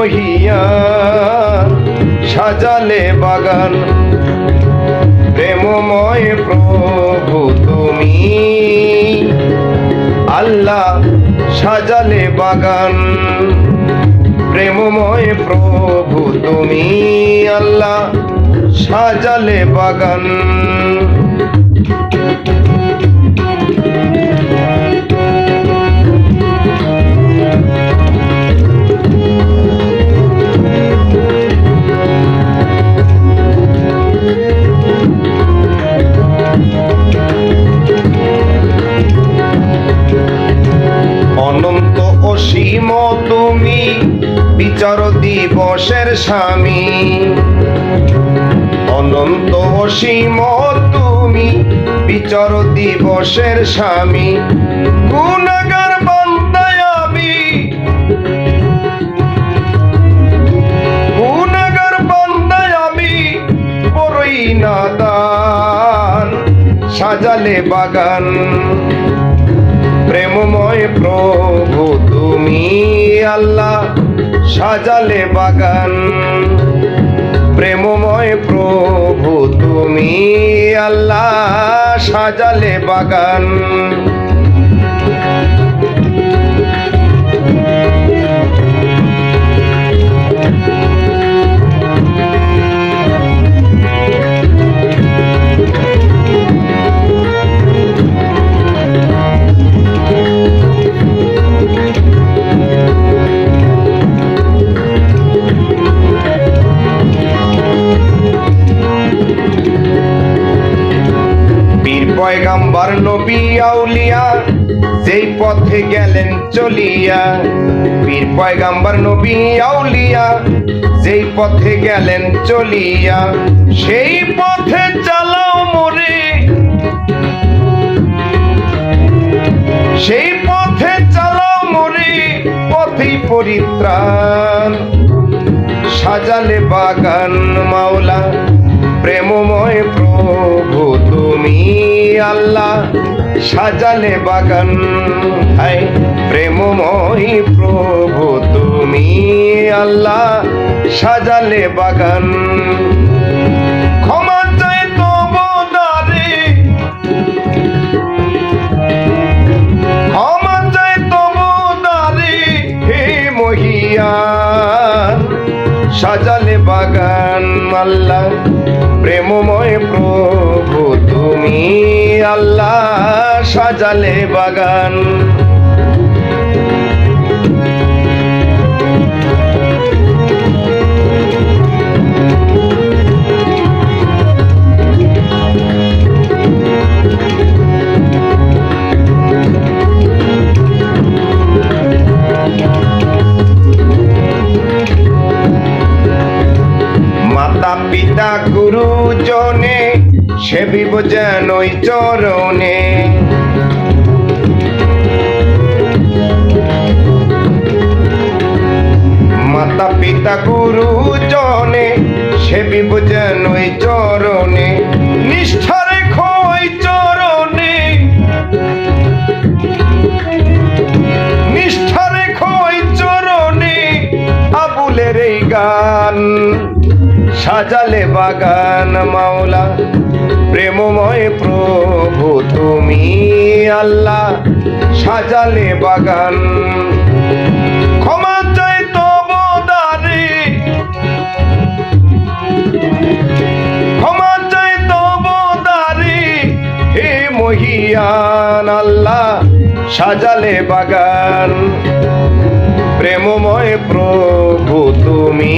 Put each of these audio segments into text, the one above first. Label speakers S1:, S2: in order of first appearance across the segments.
S1: কহিয়া সাজালে বাগান। প্রেমময় প্রভু তুমি। আল্লাহ সাজালে বাগান। প্রেমময় প্রভু তুমি। আল্লাহ সাজালে বাগান। স্বামী। অনন্ত অসীম তুমি, বিচার দিবসের স্বামী। গুণাগার বান্দায় আমি। গুণাগার বান্দায় বড়ই নাদান, সাজালে বাগান। প্রেমময় প্রভু তুমি, আল্লাহ। সাজালে বাগান। প্রেমময় প্রভু তুমি আল্লাহ সাজালে বাগান। পথে গেলেন চলিয়া। বীর পয়গাম্বার, নবী আউলিয়া, যেই পথে গেলেন চলিয়া, সেই পথে চালাও মোরে। সেই পথে চালাও মোরে, পথেই পরিত্রাণ। সাজালে বাগান মাওলা, প্রেমময় প্রভু তুমি আল্লাহ। সাজালে বাগান। হায়, প্রেমময় প্রভু, তুমি আল্লাহ, সাজালে বাগান। ক্ষমা ক্ষমা সাজালে বাগান আল্লাহ, প্রেমময় প্রভু তুমি আল্লাহ সাজালে বাগান। সেবিব যেন চরণে। মাতা পিতা গুরুজনে সেবিব যেন চরণে, নিষ্ঠা রেখো ওই চরণে। নিষ্ঠা রেখো ওই চরণে, আবুলের এই গান, সাজালে বাগান মাওলা। প্রেমময় প্রভু, তুমি আল্লাহ, সাজালে বাগান। ক্ষমা চাই তব দারে ক্ষমা চাই তব দারে হে মহিয়ান আল্লাহ, সাজালে বাগান। প্রেমময় প্রভু, তুমি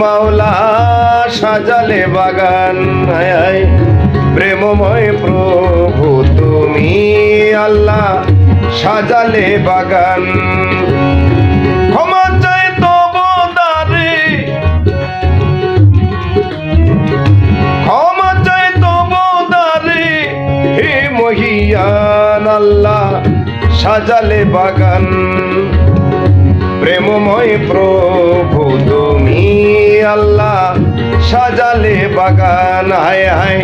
S1: মাওলা, সাজালে বাগান। হায় হায় প্রেমময় প্রভু, তুমি আল্লাহ সাজালে বাগান। হে আল্লাহ সাজালে বাগান। প্রেমময় প্রভু, তুমি আল্লাহ সাজালে বাগান। হায় হায়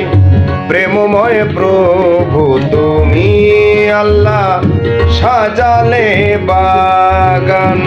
S1: প্রেমময় প্রভু তুমি আল্লাহ সাজালে বাগান।